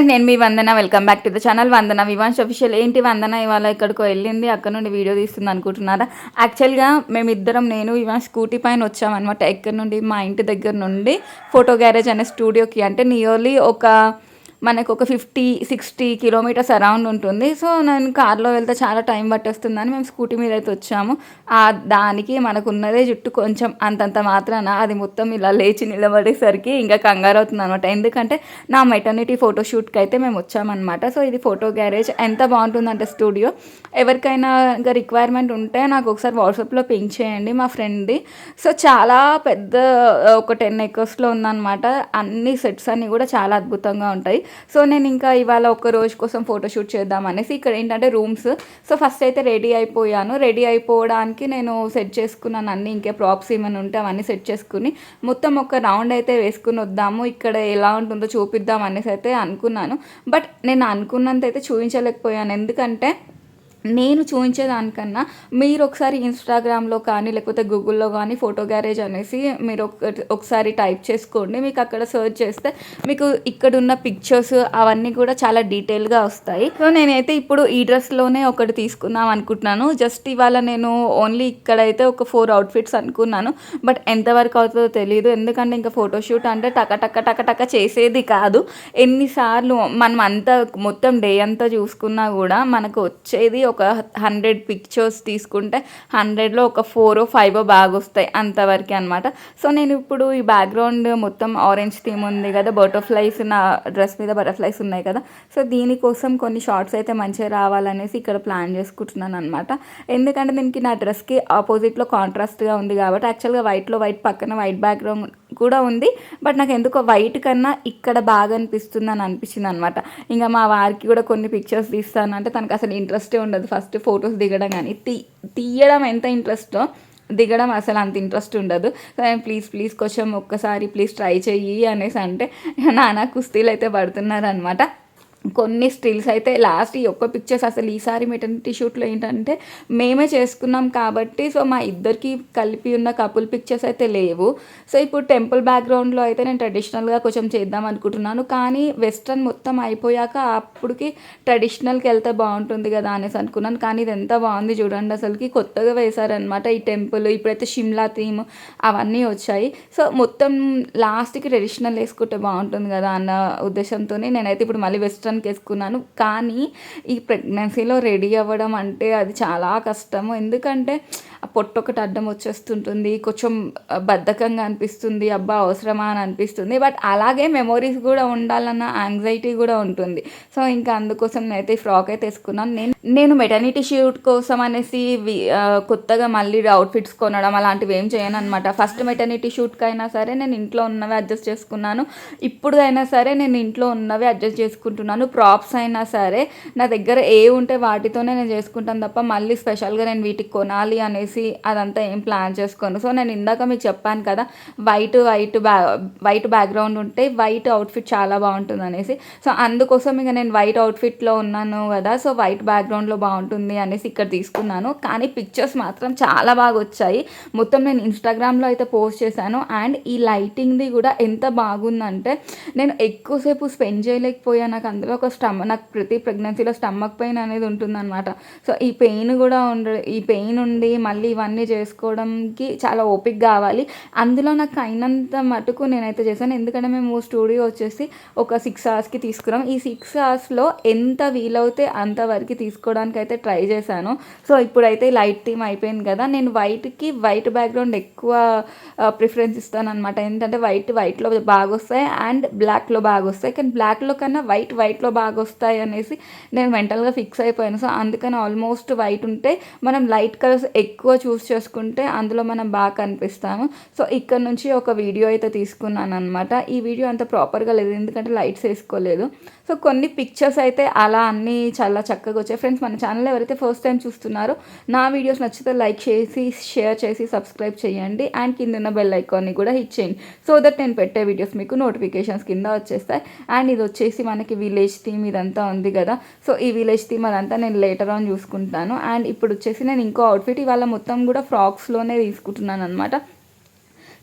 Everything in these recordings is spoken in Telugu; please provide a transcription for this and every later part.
ఫ్రెండ్స్ నేను మీ Vandana. Welcome back to the channel Vandana Vivans official ఏంటి వందన? ఇవాళ ఎక్కడికో వెళ్ళింది అక్కడ నుండి వీడియో తీస్తుంది అనుకుంటున్నారా? యాక్చువల్గా మేమిద్దరం నేను ఇవాళ స్కూటీ పైన వచ్చామన్నమాట. ఎక్కడి నుండి? మా ఇంటి దగ్గర నుండి ఫోటో గ్యారేజ్ అనే స్టూడియోకి అంటే నియర్లీ ఒక మనకు ఒక ఫిఫ్టీ సిక్స్టీ కిలోమీటర్స్ అరౌండ్ ఉంటుంది. సో నేను కార్లో వెళ్తే చాలా టైం పట్టేస్తుందని మేము స్కూటీ మీద అయితే వచ్చాము. ఆ దానికి మనకున్నదే జుట్టు కొంచెం అంతంత మాత్రాన అది మొత్తం ఇలా లేచి నిలబడేసరికి ఇంకా కంగారు అవుతుంది అనమాట ఎందుకంటే నా మెటర్నిటీ ఫోటోషూట్కి అయితే మేము వచ్చామన్నమాట. సో ఇది ఫోటో గ్యారేజ్ ఎంత బాగుంటుందంటే స్టూడియో ఎవరికైనా ఇంకా రిక్వైర్మెంట్ ఉంటే నాకు ఒకసారి వాట్సాప్లో పింక్ చేయండి మా ఫ్రెండ్ది సో చాలా పెద్ద ఒక టెన్ ఎకర్స్లో ఉందన్నమాట. అన్ని సెట్స్ అన్నీ కూడా చాలా అద్భుతంగా ఉంటాయి. సో నేను ఇంకా ఇవాళ ఒక రోజు కోసం ఫోటోషూట్ చేద్దాం అనేసి ఇక్కడ ఏంటంటే రూమ్స్ సో ఫస్ట్ అయితే రెడీ అయిపోయాను. రెడీ అయిపోవడానికి నేను సెట్ చేసుకున్నాను అన్నీ ఇంకే ప్రాప్స్ ఏమైనా ఉంటే అవన్నీ సెట్ చేసుకుని మొత్తం ఒక రౌండ్ అయితే వేసుకుని వద్దాము. ఇక్కడ ఎలా ఉంటుందో చూపిద్దాం అనేసి అయితే అనుకున్నాను. బట్ నేను అనుకున్నంత అయితే చూపించలేకపోయాను. ఎందుకంటే నేను చూపించేదానికన్నా మీరు ఒకసారి ఇన్స్టాగ్రామ్లో కానీ లేకపోతే గూగుల్లో కానీ ఫోటో గ్యారేజ్ అనేసి మీరు ఒక ఒకసారి టైప్ చేసుకోండి. మీకు అక్కడ సర్చ్ చేస్తే మీకు ఇక్కడ ఉన్న పిక్చర్స్ అవన్నీ కూడా చాలా డీటెయిల్గా వస్తాయి. సో నేనైతే ఇప్పుడు ఈ డ్రెస్లోనే ఒకటి తీసుకుందాం అనుకుంటున్నాను. జస్ట్ ఇవాళ నేను ఓన్లీ ఇక్కడైతే ఒక ఫోర్ అవుట్ఫిట్స్ అనుకున్నాను. బట్ ఎంతవరకు అవుతుందో తెలియదు ఎందుకంటే ఇంకా ఫోటోషూట్ అంటే టక టక టక టక చేసేది కాదు. ఎన్నిసార్లు మనం అంతా మొత్తం డే అంతా చూసుకున్నా కూడా మనకు వచ్చేది ఒక హండ్రెడ్ పిక్చర్స్ తీసుకుంటే హండ్రెడ్లో ఒక ఫోర్ ఫైవ్ బాగా వస్తాయి అంతవరకు అనమాట సో నేను ఇప్పుడు ఈ బ్యాక్గ్రౌండ్ మొత్తం ఆరెంజ్ థీమ్ ఉంది కదా బటర్ఫ్లైస్ నా డ్రెస్ మీద బటర్ఫ్లైస్ ఉన్నాయి కదా. సో దీనికోసం కొన్ని షార్ట్స్ అయితే మంచిగా రావాలనేసి ఇక్కడ ప్లాన్ చేసుకుంటున్నాను అనమాట ఎందుకంటే దీనికి నా డ్రెస్కి ఆపోజిట్లో కాంట్రాస్ట్గా ఉంది కాబట్టి యాక్చువల్గా వైట్లో వైట్ పక్కన వైట్ బ్యాక్గ్రౌండ్ కూడా ఉంది. బట్ నాకు ఎందుకో వైట్ కన్నా ఇక్కడ బాగా అనిపిస్తుంది అని అనిపించింది అనమాట ఇంకా మా వారికి కూడా కొన్ని పిక్చర్స్ తీస్తాను అంటే తనకు అసలు ఇంట్రెస్టే ఉండదు. ఫస్ట్ ఫొటోస్ దిగడం కానీ తీ తీయడం ఎంత ఇంట్రెస్టో దిగడం అసలు అంత ఇంట్రెస్ట్ ఉండదు. ప్లీజ్ ప్లీజ్ కొంచెం ఒక్కసారి ప్లీజ్ ట్రై చెయ్యి అనేసి అంటే నానా కుస్తీలు అయితే పడుతున్నారనమాట. కొన్ని స్టిల్స్ అయితే లాస్ట్ ఈ ఒక్క పిక్చర్స్ అసలు ఈసారి మెటర్నిటీ షూట్లో ఏంటంటే మేమే చేసుకున్నాం కాబట్టి సో మా ఇద్దరికి కలిపి ఉన్న కపుల్ పిక్చర్స్ అయితే లేవు. సో ఇప్పుడు టెంపుల్ బ్యాక్గ్రౌండ్లో అయితే నేను ట్రెడిషనల్గా కొంచెం చేద్దాం అనుకుంటున్నాను. కానీ వెస్ట్రన్ మొత్తం అయిపోయాక అప్పటికి ట్రెడిషనల్కి వెళ్తే బాగుంటుంది కదా అనేసి అనుకున్నాను. కానీ ఇది ఎంత బాగుంది చూడండి అసలుకి. కొత్తగా వేశారనమాట ఈ టెంపుల్ ఇప్పుడైతే షిమ్లా థీమ్ అవన్నీ వచ్చాయి. సో మొత్తం లాస్ట్కి ట్రెడిషనల్ వేసుకుంటే బాగుంటుంది కదా అన్న ఉద్దేశంతో నేనైతే ఇప్పుడు మళ్ళీ వెస్ట్రన్ వెస్ట్రన్కి వేసుకున్నాను కానీ ఈ ప్రెగ్నెన్సీలో రెడీ అవ్వడం అంటే అది చాలా కష్టము. ఎందుకంటే ఆ పొట్టు ఒకటి అడ్డం వచ్చేస్తుంటుంది కొంచెం బద్ధకంగా అనిపిస్తుంది అబ్బా అవసరమా అని అనిపిస్తుంది. బట్ అలాగే మెమోరీస్ కూడా ఉండాలన్న యాంగ్జైటీ కూడా ఉంటుంది. సో ఇంకా అందుకోసం నేనైతే ఈ ఫ్రాక్ అయితే వేసుకున్నాను. నేను నేను మెటర్నిటీ షూట్ కోసం అనేసి కొత్తగా మళ్ళీ అవుట్ఫిట్స్ కొనడం అలాంటివి ఏం చేయను అనమాట ఫస్ట్ మెటర్నిటీ షూట్కి అయినా సరే నేను ఇంట్లో ఉన్నవి అడ్జస్ట్ చేసుకున్నాను. ఇప్పుడు అయినా సరే నేను ఇంట్లో ఉన్నవి అడ్జస్ట్ చేసుకుంటున్నాను. ప్రాప్స్ అయినా సరే నా దగ్గర ఏ ఉంటే వాటితోనే నేను చేసుకుంటాను తప్ప మళ్ళీ స్పెషల్గా నేను వీటికి కొనాలి అనేసి అదంతా ఏం ప్లాన్ చేసుకోను. సో నేను ఇందాక మీకు చెప్పాను కదా వైట్ వైట్ బ్యా వైట్ బ్యాక్గ్రౌండ్ ఉంటే వైట్ అవుట్ఫిట్ చాలా బాగుంటుంది అనేసి. సో అందుకోసం ఇక నేను వైట్ అవుట్ఫిట్లో ఉన్నాను కదా సో వైట్ బ్యాక్గ్రౌండ్లో బాగుంటుంది అనేసి ఇక్కడ తీసుకున్నాను. కానీ పిక్చర్స్ మాత్రం చాలా బాగా వచ్చాయి. మొత్తం నేను ఇన్స్టాగ్రామ్లో అయితే పోస్ట్ చేశాను. అండ్ ఈ లైటింగ్ది కూడా ఎంత బాగుందంటే నేను ఎక్కువసేపు స్పెండ్ చేయలేకపోయాను నాకు అందులో ఒక స్టమ్ నాకు ప్రతి ప్రెగ్నెన్సీలో స్టమక్ పెయిన్ అనేది ఉంటుందన్నమాట. సో ఈ పెయిన్ కూడా ఉండ ఈ పెయిన్ ఉండి మళ్ళీ ఇవన్నీ చేసుకోవడానికి చాలా ఓపిక కావాలి. అందులో నాకు అయినంత మటుకు నేనైతే చేశాను. ఎందుకంటే మేము స్టూడియో వచ్చేసి ఒక సిక్స్ అవర్స్కి తీసుకున్నాం. ఈ సిక్స్ అవర్స్లో ఎంత వీలవుతే అంతవరకు తీసుకోవడానికి అయితే ట్రై చేశాను. సో ఇప్పుడైతే లైట్ థీమ్ అయిపోయింది కదా నేను వైట్కి వైట్ బ్యాక్గ్రౌండ్ ఎక్కువ ప్రిఫరెన్స్ ఇస్తాను అనమాట ఏంటంటే వైట్ వైట్లో బాగా వస్తాయి అండ్ బ్లాక్లో బాగా వస్తాయి కానీ బ్లాక్లో కన్నా వైట్ వైట్లో బాగా వస్తాయి అనేసి నేను మెంటల్గా ఫిక్స్ అయిపోయాను. సో అందుకని ఆల్మోస్ట్ వైట్ ఉంటే మనం లైట్ కలర్స్ ఎక్కువ చూస్ చేసుకుంటే అందులో మనం బాగా కనిపిస్తాము. సో ఇక్కడ నుంచి ఒక వీడియో అయితే తీసుకున్నాను అనమాట ఈ వీడియో అంత ప్రాపర్గా లేదు. ఎందుకంటే లైట్స్ వేసుకోలేదు. సో కొన్ని పిక్చర్స్ అయితే అలా అన్నీ చాలా చక్కగా వచ్చాయి. ఫ్రెండ్స్ మన ఛానల్ ఎవరైతే ఫస్ట్ టైం చూస్తున్నారో నా వీడియోస్ నచ్చితే లైక్ చేసి షేర్ చేసి సబ్స్క్రైబ్ చేయండి. అండ్ కింద ఉన్న బెల్ ఐకాన్ని కూడా హిట్ చేయండి. సో దట్ నేను పెట్టే వీడియోస్ మీకు నోటిఫికేషన్స్ కింద వచ్చేస్తాయి. అండ్ ఇది వచ్చేసి మనకి విలేజ్ థీమ్ ఇదంతా ఉంది కదా. సో ఈ విలేజ్ థీమ్ అదంతా నేను లేటర్ ఆన్ చూసుకుంటాను. అండ్ ఇప్పుడు వచ్చేసి నేను ఇంకో అవుట్ఫిట్ ఇవాళ మొత్తం కూడా ఫ్రాక్స్లోనే తీసుకుంటున్నాను అనమాట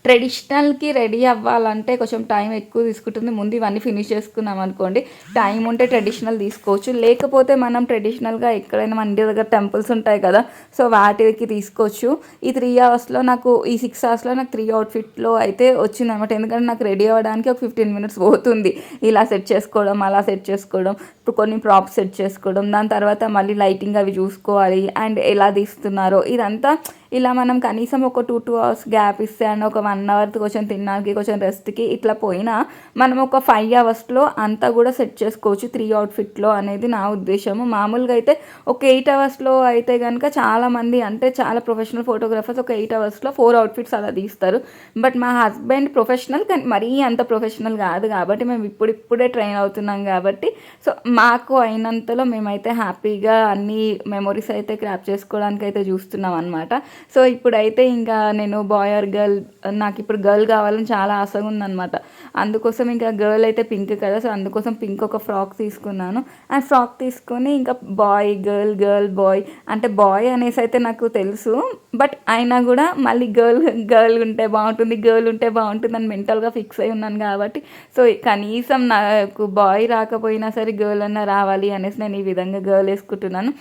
ట్రెడిషనల్కి రెడీ అవ్వాలంటే కొంచెం టైం ఎక్కువ తీసుకుంటుంది. ముందు ఇవన్నీ ఫినిష్ చేసుకున్నాం అనుకోండి. టైం ఉంటే ట్రెడిషనల్ తీసుకోవచ్చు. లేకపోతే మనం ట్రెడిషనల్గా ఎక్కడైనా మన ఇంటి దగ్గర టెంపుల్స్ ఉంటాయి కదా సో వాటికి తీసుకోవచ్చు. ఈ త్రీ అవర్స్లో నాకు ఈ సిక్స్ అవర్స్లో నాకు త్రీ అవుట్ఫిట్లో అయితే వచ్చింది అనమాట ఎందుకంటే నాకు రెడీ అవ్వడానికి ఒక ఫిఫ్టీన్ మినిట్స్ పోతుంది. ఇలా సెట్ చేసుకోవడం అలా సెట్ చేసుకోవడం ఇప్పుడు కొన్ని ప్రాప్స్ సెట్ చేసుకోవడం దాని తర్వాత మళ్ళీ లైటింగ్ అవి చూసుకోవాలి. అండ్ ఎలా తీస్తున్నారో ఇదంతా ఇలా మనం కనీసం ఒక టూ టూ అవర్స్ గ్యాప్ ఇస్తే అండ్ ఒక వన్ అవర్ కొంచెం తినడానికి కొంచెం రెస్ట్కి ఇట్లా పోయినా మనం ఒక ఫైవ్ అవర్స్లో అంతా కూడా సెట్ చేసుకోవచ్చు త్రీ అవుట్ఫిట్లో అనేది నా ఉద్దేశము. మామూలుగా అయితే ఒక ఎయిట్ అవర్స్లో అయితే కనుక చాలామంది అంటే చాలా ప్రొఫెషనల్ ఫోటోగ్రాఫర్స్ ఒక ఎయిట్ అవర్స్లో ఫోర్ అవుట్ఫిట్స్ అలా తీస్తారు. బట్ మా హస్బెండ్ ప్రొఫెషనల్ కానీ మరీ అంత ప్రొఫెషనల్ కాదు కాబట్టి మేము ఇప్పుడిప్పుడే ట్రైన్ అవుతున్నాం కాబట్టి సో మాకు అయినంతలో మేమైతే హ్యాపీగా అన్ని మెమొరీస్ అయితే క్రాప్ చేసుకోవడానికి అయితే చూస్తున్నాం అనమాట సో ఇప్పుడైతే ఇంకా నేను బాయ్ ఆర్ గర్ల్ నాకు ఇప్పుడు గర్ల్ కావాలని చాలా ఆశగా ఉందన్నమాట. అందుకోసం ఇంకా గర్ల్ అయితే పింక్ కదా సో అందుకోసం పింక్ ఒక ఫ్రాక్ తీసుకున్నాను. ఆ ఫ్రాక్ తీసుకొని ఇంకా బాయ్ గర్ల్ గర్ల్ బాయ్ అంటే బాయ్ అనేసి అయితే నాకు తెలుసు. బట్ అయినా కూడా మళ్ళీ గర్ల్ గర్ల్ ఉంటే బాగుంటుంది గర్ల్ ఉంటే బాగుంటుంది అని మెంటల్గా ఫిక్స్ అయి ఉన్నాను కాబట్టి. సో కనీసం నాకు బాయ్ రాకపోయినా సరే గర్ల్ అన్న రావాలి అనేసి నేను ఈ విధంగా గర్ల్ వేసుకుంటున్నాను.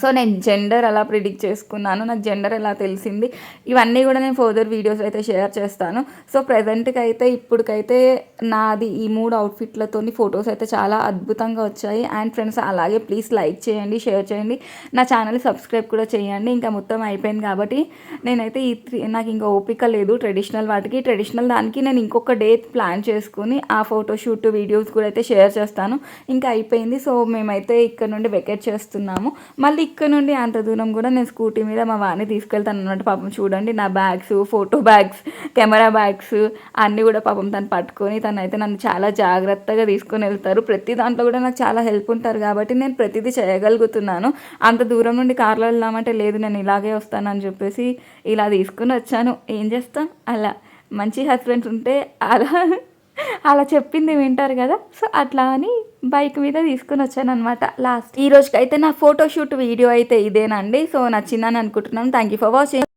సో నేను జెండర్ అలా ప్రిడిక్ట్ చేసుకున్నాను నాకు జెండర్ ఎలా తెలిసింది ఇవన్నీ కూడా నేను ఫర్దర్ వీడియోస్ అయితే షేర్ చేస్తాను. సో ప్రజెంట్కి అయితే ఇప్పటికైతే నాది ఈ మూడు అవుట్ఫిట్లతో ఫొటోస్ అయితే చాలా అద్భుతంగా వచ్చాయి. అండ్ ఫ్రెండ్స్ అలాగే ప్లీజ్ లైక్ చేయండి షేర్ చేయండి. నా ఛానల్ సబ్స్క్రైబ్ కూడా చేయండి. ఇంకా మొత్తం అయిపోయింది కాబట్టి నేనైతే ఈ త్రీ నాకు ఇంకా ఓపిక లేదు ట్రెడిషనల్ వాటికి. ట్రెడిషనల్ దానికి నేను ఇంకొక డే ప్లాన్ చేసుకుని ఆ ఫోటోషూట్ వీడియోస్ కూడా అయితే షేర్ చేస్తాను. ఇంకా అయిపోయింది. సో మేమైతే ఇక్కడ నుండి వెకేట్ చేస్తున్నాము. మళ్ళీ ఇక్కడ నుండి అంత దూరం కూడా నేను స్కూటీ మీద మా వాడిని తీసుకెళ్తాను అన్నట్టు పాపం చూడండి నా bags photo bags camera bags అన్నీ కూడా పాపం తను పట్టుకొని తను అయితే నన్ను చాలా జాగ్రత్తగా తీసుకొని వెళ్తారు. ప్రతి దాంట్లో కూడా నాకు చాలా హెల్ప్ ఉంటారు కాబట్టి నేను ప్రతిదీ చేయగలుగుతున్నాను. అంత దూరం నుండి కార్లో వెళ్దామంటే లేదు నేను ఇలాగే వస్తానని చెప్పేసి ఇలా తీసుకుని వచ్చాను. ఏం చేస్తాం? అలా మంచి హస్బెండ్స్ ఉంటే అలా అలా చెప్పింది వింటారు కదా. సో అట్లా అని బైక్ మీద తీసుకుని వచ్చాను అనమాట లాస్ట్. ఈ రోజుకైతే నా ఫోటోషూట్ వీడియో అయితే ఇదేనండి. సో నచ్చిందని అనుకుంటున్నాను థ్యాంక్ యూ ఫర్ వాచింగ్